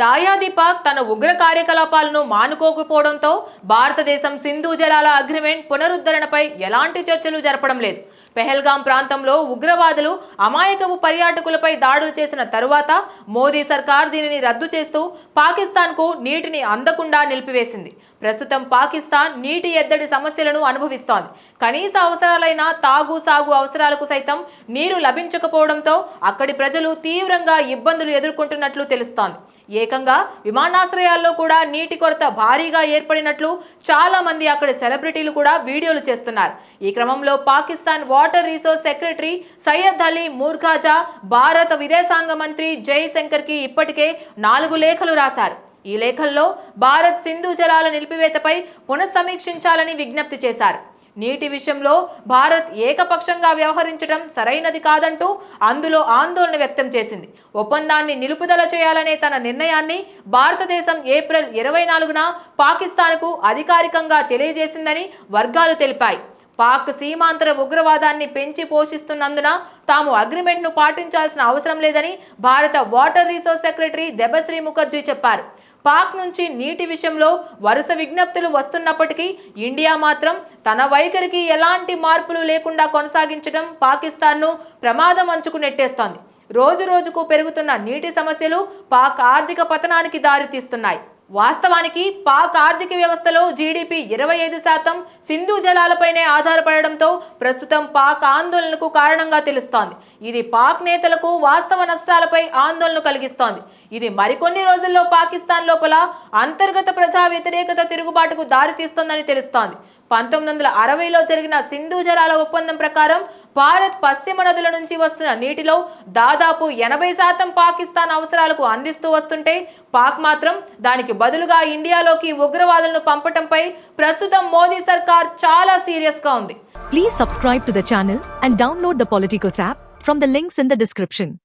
దాయాదిపాక్ తన ఉగ్ర కార్యకలాపాలను మానుకోకపోవడంతో భారతదేశం సింధు జలాల అగ్రిమెంట్ పునరుద్ధరణపై ఎలాంటి చర్చలు జరపడం లేదు. పెహల్గాం ప్రాంతంలో ఉగ్రవాదులు అమాయకపు పర్యాటకులపై దాడులు చేసిన తరువాత మోదీ సర్కార్ దీనిని రద్దు చేస్తూ పాకిస్తాన్కు నీటిని అందకుండా నిలిపివేసింది. ప్రస్తుతం పాకిస్తాన్ నీటి ఎద్దడి సమస్యలను అనుభవిస్తోంది. కనీస అవసరాలైన తాగు సాగు అవసరాలకు సైతం నీరు లభించకపోవడంతో అక్కడి ప్రజలు తీవ్రంగా ఇబ్బందులు ఎదుర్కొంటున్నట్లు తెలుస్తోంది. ఏకంగా విమానాశ్రయాల్లో కూడా నీటి కొరత భారీగా ఏర్పడినట్లు చాలా మంది అక్కడి సెలబ్రిటీలు కూడా వీడియోలు చేస్తున్నారు. ఈ క్రమంలో Pakistan water resource secretary Syed Ali Murtaza భారత విదేశాంగ మంత్రి జైశంకర్కి ఇప్పటికే నాలుగు లేఖలు రాశారు. ఈ లేఖల్లో భారత్ సింధు జలాల నిలిపివేతపై పునఃసమీక్షించాలని విజ్ఞప్తి చేశారు. నీటి విషయంలో భారత్ ఏకపక్షంగా వ్యవహరించడం సరైనది కాదంటూ అందులో ఆందోళన వ్యక్తం చేసింది. ఒప్పందాన్ని నిలుపుదల చేయాలనే తన నిర్ణయాన్ని భారతదేశం ఏప్రిల్ ఇరవై నాలుగున పాకిస్తాన్కు అధికారికంగా తెలియజేసిందని వర్గాలు తెలిపాయి. పాక్ సీమాంతర ఉగ్రవాదాన్ని పెంచి పోషిస్తున్నందున తాము అగ్రిమెంట్ను పాటించాల్సిన అవసరం లేదని భారత water resource secretary Debashree Mukherjee చెప్పారు. పాక్ నుంచి నీటి విషయంలో వరుస విజ్ఞప్తులు వస్తున్నప్పటికీ ఇండియా మాత్రం తన వైఖరికి ఎలాంటి మార్పులు లేకుండా కొనసాగించడం పాకిస్తాన్ను ప్రమాదం అంచుకు నెట్టేస్తోంది. రోజు రోజుకు పెరుగుతున్న నీటి సమస్యలు పాక్ ఆర్థిక పతనానికి దారితీస్తున్నాయి. వాస్తవానికి పాక్ ఆర్థిక వ్యవస్థలో జీడిపి ఇరవై ఐదు శాతం సింధు జలాలపైనే ఆధారపడడంతో ప్రస్తుతం పాక్ ఆందోళనకు కారణంగా తెలుస్తోంది. ఇది పాక్ నేతలకు వాస్తవ నష్టాలపై ఆందోళన కలిగిస్తోంది. ఇది మరికొన్ని రోజుల్లో పాకిస్తాన్ లోపల అంతర్గత ప్రజా వ్యతిరేకత తిరుగుబాటుకు దారితీస్తోందని తెలుస్తోంది. పంతొమ్మిది వందల అరవైలో జరిగిన సింధు జలాల ఒప్పందం ప్రకారం భారత్ పశ్చిమ నదుల నుంచి వస్తున్న నీటిలో దాదాపు ఎనభై శాతం పాకిస్తాన్ అవసరాలకు అందిస్తూ వస్తుంటే పాక్ మాత్రం దానికి బదులుగా ఇండియాలోకి ఉగ్రవాదులను పంపటంపై ప్రస్తుతం మోదీ సర్కార్ చాలా సీరియస్గా ఉంది. Please subscribe to the channel and download the Politikos app from the links in the description